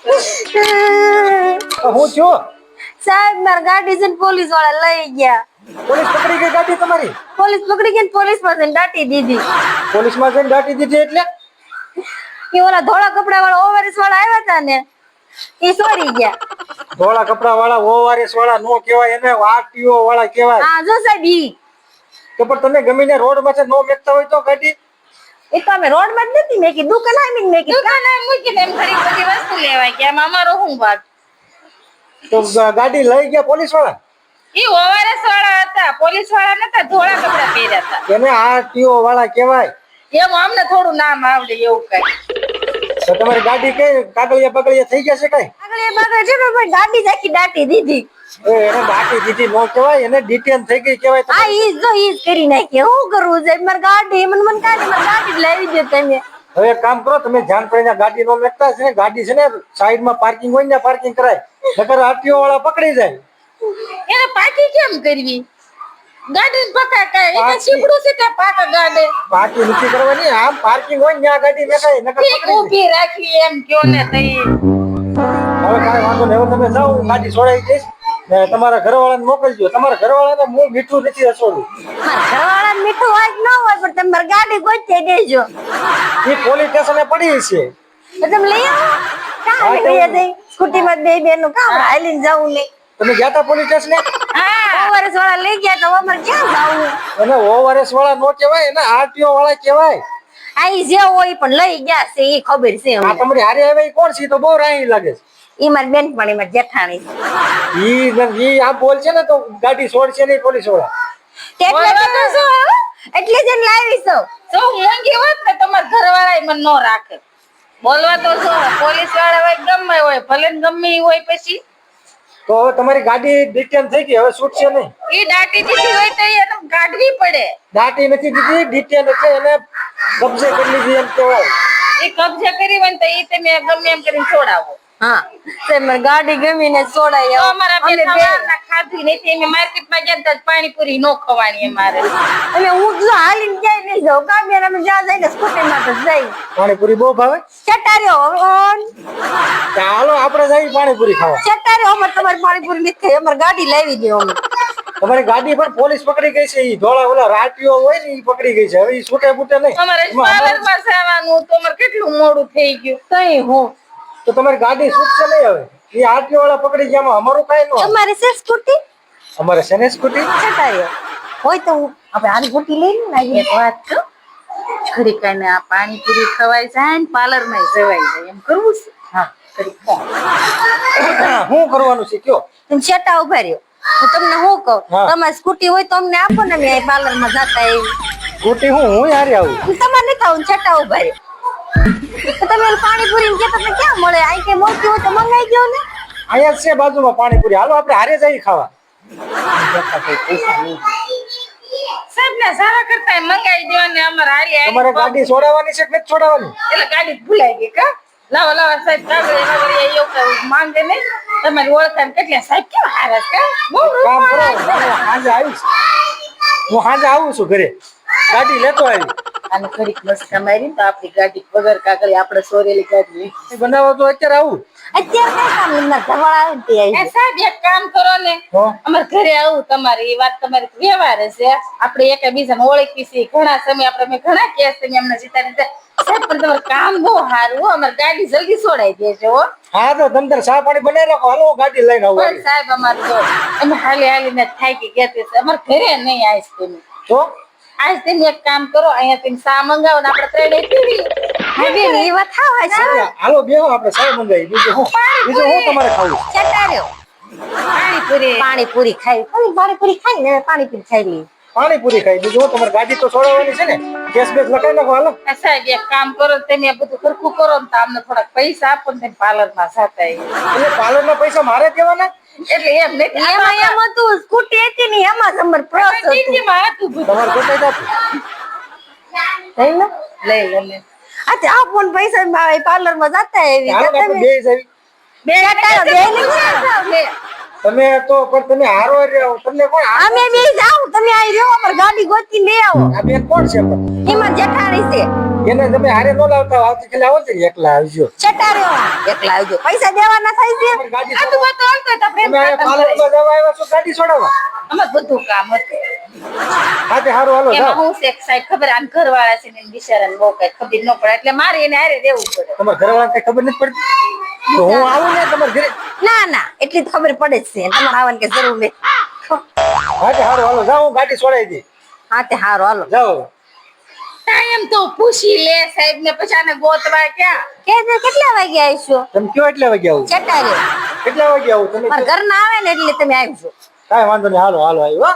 હું છો? સાહેબ મારા ગાડી છે પોલીસવાળા લઈ ગયા. પોલીસ પકડી ગઈ ગાડી તમારી? પોલીસ પકડી ગઈ પોલીસ પાસે દાટી દીધી. પોલીસમાં જઈને દાટી દીધી એટલે? એ ઓલા ધોળા કપડા વાળા ઓવરસ વાળા આવ્યા હતા ને એ સોરી ગયા. ધોળા કપડા વાળા ઓઆરએસ વાળા નો કહેવાય એને આરટીઓ વાળા કહેવાય. હા જો સાહેબ ઈ. તો પણ તમે ગમીને રોડમાં નો મેકતા હોય તો ગાડી એ તો અમે રોડમાં જ નથી મેકી દુકાન આવીને મેકી. આવી મૂકીને એમ ખરી બધી વસ્તુ લેવાય કે આમાં અમારો હું ભાગ તો ગાડી લઈ ગયા પોલીસવાળા? ઈ ઓવરએસ વાળા હતા પોલીસવાળા નતા ધોળા કપડા પહેર્યા હતા. એને ટીઓ વાળા કહેવાય. એમ અમને થોડું નામ આવડે એવું કઈ. તો તમારી ગાડી કઈ કાગળિયા બગળિયા થઈ ગયા છે કઈ? કાગળિયા બગળિયા બાગળ છે પણ ગાડી જ આખી દાટી દીધી. એને બાકી દીધી નો કહેવાય એને ડિટેન થઈ ગઈ કહેવાય હા ઈ જો ઈ કરી નાખી હું કરું? છે મારી ગાડી મન મન કાઢી મારી ગાડી લાવી દે તમે. હવે કામ કરો તમે ધ્યાન કરીને ગાડી નો મેકતા છે ને ગાડી છે ને સાઈડમાં પાર્કિંગ હોય ને પાર્કિંગ કરાય. નકર આરટીઓ વાળા પકડી જાય. એને પાકી કેમ કરવી? ગાડી પકા કઈ એને પાકી. છે કે પાકા ગાડે? પાકી નથી કરવાની આમ પાર્કિંગ હોય ને ત્યાં ગાડી મેકાય નકર ઊભી રાખી એમ કયો ને તઈ. હવે કાઈ વાંધો નહીં તમે જાઓ ગાડી છોડાઈ દઈશ. ને તમારા ઘરવાળાને મોકલજો. તમારા ઘરવાળાને મૂળ મીઠું નથી રસોડું. ઘરવાળાને મીઠું હોય ન હોય પણ તમે ગાડી ગોચી દેજો. એ પોલીસ સ્ટેશને પડી છે. તમે લઈ આવો. કામ લઈ દે સ્કૂટી માં બે બેનું કામ હાલીને જવું નહીં. તમે ગયા તા પોલીસ સ્ટેશને? હા વર્ષ વાળા લઈ ગયા તો અમારે ક્યાં જવું? અને ઓવરએસ વાળા નો કહેવાય ને આરટીઓ વાળા કહેવાય આઈ જે હોય પણ લઈ ગયા છે એ ખબર છે આ તમારી હારે આવે કોણ છે? તો બહુ રાહી લાગે છે. ઈ મારી બેનપણી મારી જેઠાણી ઈ ઈ આ બોલ છે ને તો ગાડી છોડશે નહીં પોલીસવાળા. એટલે તો શું એટલે જ લાવી છો જો મોંઘી હોત ને તમારા ઘરવાળા મને નો રાખે. બોલવા તો શું પોલીસવાળા હોય ગમે હોય ભલે ને ગમે હોય પછી. તો હવે તમારી ગાડી ડિટેન થઈ ગઈ હવે છૂટશે નહીં. ઈ દાટી દીધી હોય તો એને કાઢવી પડે. દાટી નથી દીધી ડિટેન એટલે એને કબજે કરી લીધી એમ કહેવાય. એ કબજે કરી હોય ને તો ઈ તમે ગમે એમ કરીને છોડાવો. હા. તે ગાડી ગમીને છોડાઈ આવો. અમારા બે બે સવારના ખાધી નથી. અમે માર્કેટમાં ગયા પાણીપુરી નો ખવાણી અમારે. અમે હું જો હાલીને જાય નહીં જાઉં. કામ અમે જ્યાં જઈને સ્કૂટી માં તો જઈ. પાણીપુરી બહુ ભાવે? ચટાર્યો ઓન ચાલો આપણે જઈએ પાણીપુરી ખાવા. ચટાર્યો અમારે તમારી પાણીપુરી નથી ખાઈ. અમારે ગાડી લાવી દે અમે. તમારી ગાડી પણ પોલીસ પકડી ગઈ છે. ઈ ધોળા ઓલા રાટીઓ હોય ને ઈ પકડી ગઈ છે. હવે ઈ છૂટે બૂટે નહીં. તો અમારે કેટલું મોડું થઈ ગયું. કઈ હું. તો તમારી ગાડી છૂટશે નહીં હવે? એ આટલી વાળા પકડી ગયા અમારું કઈ ન અમારે છે સ્કૂટી? અમારે છે ને સ્કૂટી? હોય તો હું આપણે આની સ્કૂટી લઈને ને એક વાત તો ઘડી કાંઈ આ પાણીપુરી ખવાય જાય ને પાર્લરમાં જવાય જાય. એમ કરવું છે? હા. શું કરવાનું છે કયો? તમે છેટા ઊભા રહ્યો. હું તમને શું કહું? તમારી સ્કૂટી હોય તો અમને આપો ને મેં પાર્લરમાં જતા એવી સ્કૂટી હું હું હારે આવું. તમારે નહીં ખાવું છેટા ઊભા રહ્યો. તમે પાણીપુરી કે તમને ક્યાં મળે? આ કે મળતી હોય તો મંગાઈ ગયો ને. અહીંયા છે બાજુમાં પાણીપુરી. હાલો આપણે હારે જઈ ખાવા. સાહેબ ને સારા કરતા મંગાવી દેવાની અમારે હારી તમારે ગાડી છોડાવવાની છે કે નથી છોડાવવાની? એટલે ગાડી જ ભૂલાઈ ગઈ કા? લાવો લાવો સાહેબ કાગળ કાગળ એવું કઈ માંગે નહીં. તમારી ઓળખાણ કેટલા? સાહેબ કેવા હારા છે કા? બહુ કામ કરો આવીશ. હું સાંજે આવું છું ઘરે. ગાડી લેતો આવી. અને થોડીક મસ્કા મારી તો આપણી ગાડી વગર કાગળ આપણે સોરેલી ગાડી બનાવો તો અત્યારે આવું. અત્યારે કામ નથી. ઘરવાળા આવે ને ત્યાં એ સાહેબ એક કામ કરો ને. અમાર ઘરે આવું. તમારી એ વાત તમારી વ્યવહાર છે આપણે એકબીજાને ઓળખી છીએ. ઘણા સમય આપણે મેં ઘણા કેસ તમે અમને જીતા રીતે સાહેબ પણ તમારું કામ બહુ સારું હો. અમારી ગાડી જલ્દી છોડાઈ દેજો હો. હા તો તમે તાર ચા પાણી બનાવી રાખો. હાલો ગાડી લઈને આવું પણ સાહેબ અમારે તો અમે હાલી હાલીને થાકી ગયા છે. અમારે ઘરે નહીં આઈસ્ક્રીમ તમે તો? આજ તમે એક કામ કરો અહીંયા તમે સા મંગાવો ને આપણે ત્રણે પીવી. હવે એ વાત હા છે હાલો બેહો આપણે સા મંગાવી બીજું હું બીજું હું તમારે ખાવું ચટાર્યો પાણીપુરી. પાણીપુરી ખાઈ પાણીપુરી ખાઈ ને પાણીપુરી ખાઈ લઈ પાણીપુરી ખાઈ બીજું હું તમારે ગાડી તો છોડાવવાની છે ને. કેસ બેસ લખાઈ નાખો હાલો. સાહેબ એક કામ કરો તમે બધું સરખું કરો ને તો અમને થોડાક પૈસા આપો ને પાર્લરમાં જતા એટલે પાર્લર ના પૈસા મારે દેવાના? એટલે એમ નહીં. એમાં એમ હતું સ્કૂટી હતી ને એમાં જ અમારે હતું. જિંદગીમાં હતું બધું. તમારે જોતાઈ જાતું લઈ લો લઈ લો. લે. અચ્છા આ ફોન પૈસા પાર્લરમાં જતા એવી હાલો ને આપણે બે જવી. બે બે નહીં લે. તમે તો પણ તમે હારો રહ્યો તમને કોણ અમે બે જાવ તમે આઈ રહ્યો પર ગાડી ગોતી લે આવો. આ બે કોણ છે પણ? એમાં જેઠાણી છે. એને તમે હારે નો લાવતા આવતીકાલે આવો ને એકલા આવજો. ચટા રેવા એકલા આવજો. પૈસા દેવાના થાય છે. ગાડી આ તો વાત આવતો તો પ્રેમ તમે ખાતા પાર્લરમાં જવા આવ્યા છો ગાડી છોડાવવા અમે બધું કામ હતું. તે હારું હાલો હું સાહેબ ખબર આમ ઘરવાળા છે ને બિચારાને બહુ કઈ ખબર ન પડે. એટલે મારે એને હારે રહેવું પડે. તમારા ઘરવાળાને કઈ ખબર નથી પડતી? તો હું આવું ને તમારા ઘરે ના ના એટલી તો ખબર પડે જ છે. તમારે આવવાની કે જરૂર નહીં. હા. તે હારું હાલો જાઓ ગાડી છોડાવી દે હા તે હારો હાલો. જાઓ. ટાઈમ તો પૂછી લે સાહેબ ને પછી આને ગોતવા ક્યાં? કે કેટલા વાગે આવીશું? તમે કયો એટલા વાગે આવું? ચટારે. કેટલા વાગે આવું તમે મારા ઘર ના આવે ને એટલે તમે આવીશું. કાંઈ વાંધો નહીં હાલો હાલો આવ્યો હો.